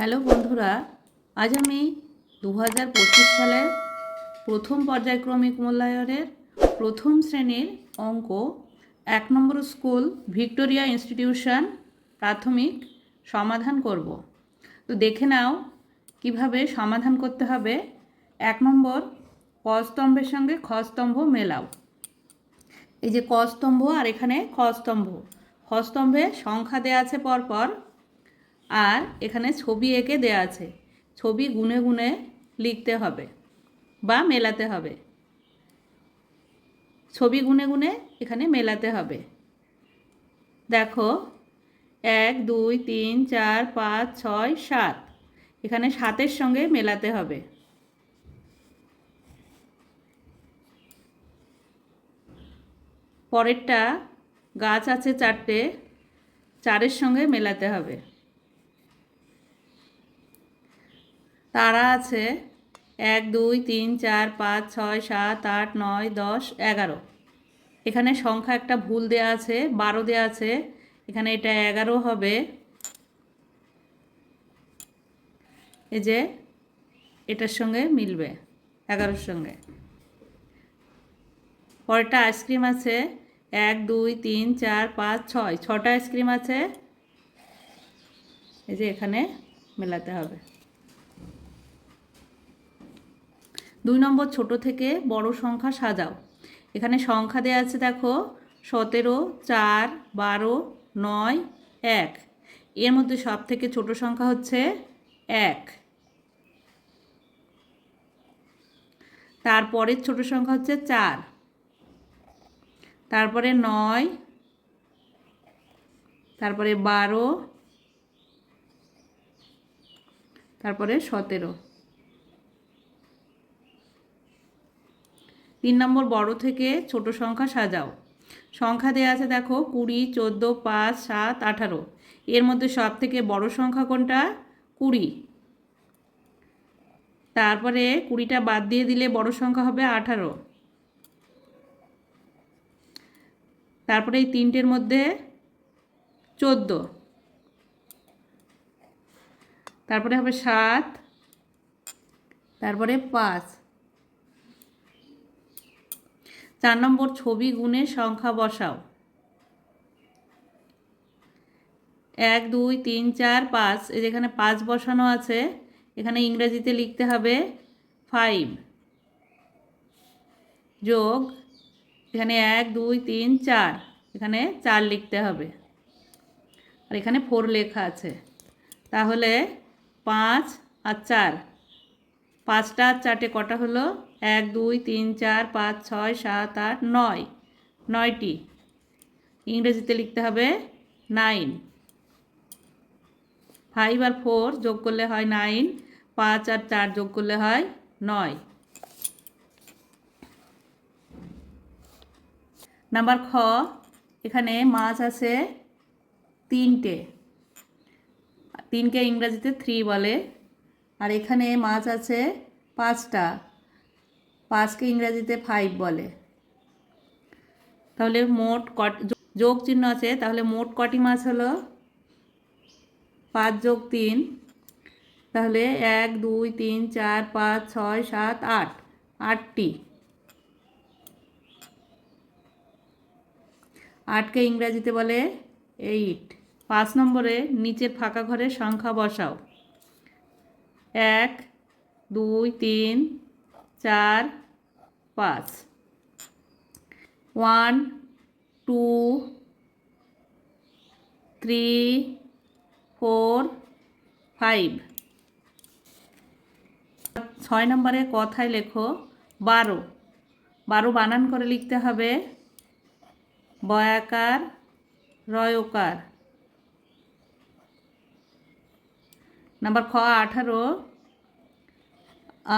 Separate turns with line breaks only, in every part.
hello বন্ধুরা আজ আমি দু হাজার পঁচিশ সালের প্রথম পর্যায়ক্রমিক মূল্যায়নের প্রথম শ্রেণীর অঙ্ক এক নম্বর স্কুল ভিক্টোরিয়া ইনস্টিটিউশন প্রাথমিক সমাধান করব তো দেখে নাও কিভাবে সমাধান করতে হবে এক নম্বর ক সঙ্গে খস্তম্ভ মেলাও এই যে ক আর এখানে খ স্তম্ভ সংখ্যা দেওয়া আছে পরপর আর এখানে ছবি এঁকে দেয়া আছে ছবি গুনে গুনে লিখতে হবে বা মেলাতে হবে ছবি গুনে গুনে এখানে মেলাতে হবে দেখো এক দুই তিন চার পাঁচ ছয় সাত এখানে সাতের সঙ্গে মেলাতে হবে পরেরটা গাছ আছে চারটে চারের সঙ্গে মেলাতে হবে তারা আছে এক দুই তিন চার পাঁচ ছয় সাত আট নয় দশ এগারো এখানে সংখ্যা একটা ভুল দেয়া আছে বারো দেওয়া আছে এখানে এটা এগারো হবে এই যে এটার সঙ্গে মিলবে এগারোর সঙ্গে পরেরটা আইসক্রিম আছে এক দুই তিন চার পাঁচ ছয় ছটা আইসক্রিম আছে এই যে এখানে মেলাতে হবে দুই নম্বর ছোট থেকে বড় সংখ্যা সাজাও এখানে সংখ্যা দেওয়া আছে দেখো সতেরো চার বারো নয় এক এর মধ্যে সব থেকে ছোট সংখ্যা হচ্ছে এক তারপরের ছোট সংখ্যা হচ্ছে চার তারপরে নয় তারপরে বারো তারপরে সতেরো তিন নম্বর বড় থেকে ছোট সংখ্যা সাজাও সংখ্যা দেওয়া আছে দেখো কুড়ি চোদ্দো পাঁচ সাত আঠারো এর মধ্যে সব থেকে বড় সংখ্যা কোনটা কুড়ি তারপরে কুড়িটা বাদ দিয়ে দিলে বড় সংখ্যা হবে আঠারো তারপরে এই তিনটের মধ্যে চোদ্দ তারপরে হবে সাত তারপরে পাঁচ চার নম্বর ছবি গুণে সংখ্যা বসাও এক দুই তিন চার পাঁচ যেখানে পাঁচ বসানো আছে এখানে ইংরেজিতে লিখতে হবে ফাইভ যোগ এখানে এক দুই তিন চার এখানে চার লিখতে হবে আর এখানে ফোর লেখা আছে তাহলে পাঁচ আর চার পাঁচটা আর চারটে কটা হলো এক দুই তিন চার পাঁচ ছয় সাত আট নয় নয়টি ইংরেজিতে লিখতে হবে নাইন ফাইভ আর ফোর যোগ করলে হয় নাইন পাঁচ আর চার যোগ করলে হয় নয় নাম্বার খ এখানে মাছ আছে তিনটে তিনকে ইংরাজিতে থ্রি বলে আর এখানে মাছ আছে পাঁচটা পাঁচকে ইংরাজিতে ফাইভ বলে তাহলে মোট কট যোগ চিহ্ন আছে তাহলে মোট কটি মাছ হলো পাঁচ যোগ তিন তাহলে এক দুই তিন চার পাঁচ ছয় সাত আট আটটি আটকে ইংরাজিতে বলে এইট পাঁচ নম্বরে নিচের ফাঁকা ঘরে সংখ্যা বসাও এক দুই তিন চার পাঁচ one two three four five ছয় নম্বরে কথায় লেখো বারো বারো বানান করে লিখতে হবে বয়াকার রয়কার নাম্বার খ আঠারো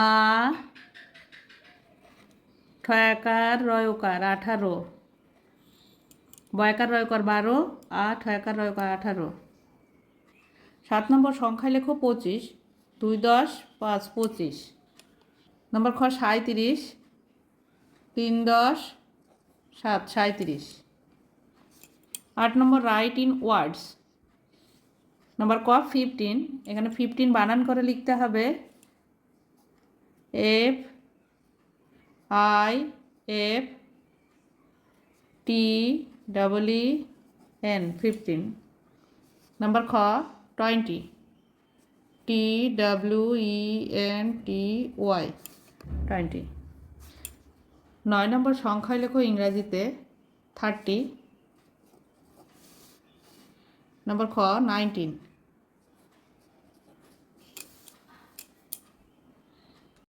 আ ঠয়াকার রয়কার আঠারো বয়কার রয়কার বারো আর ঠয়াকার রয়কার আঠারো সাত নম্বর সংখ্যায় লেখো পঁচিশ দুই দশ পাঁচ পঁচিশ নম্বর খ সাঁত্রিশ তিন দশ সাত সাঁত্রিশ আট নম্বর রাইট ইন ওয়ার্ডস নম্বর ক ফিফটিন এখানে ফিফটিন বানান করে লিখতে হবে F I F T double E N fifteen number খ twenty T W E N T Y twenty নয় নম্বর সংখ্যায় লেখো ইংরাজিতে থার্টি নম্বর খ নাইনটিন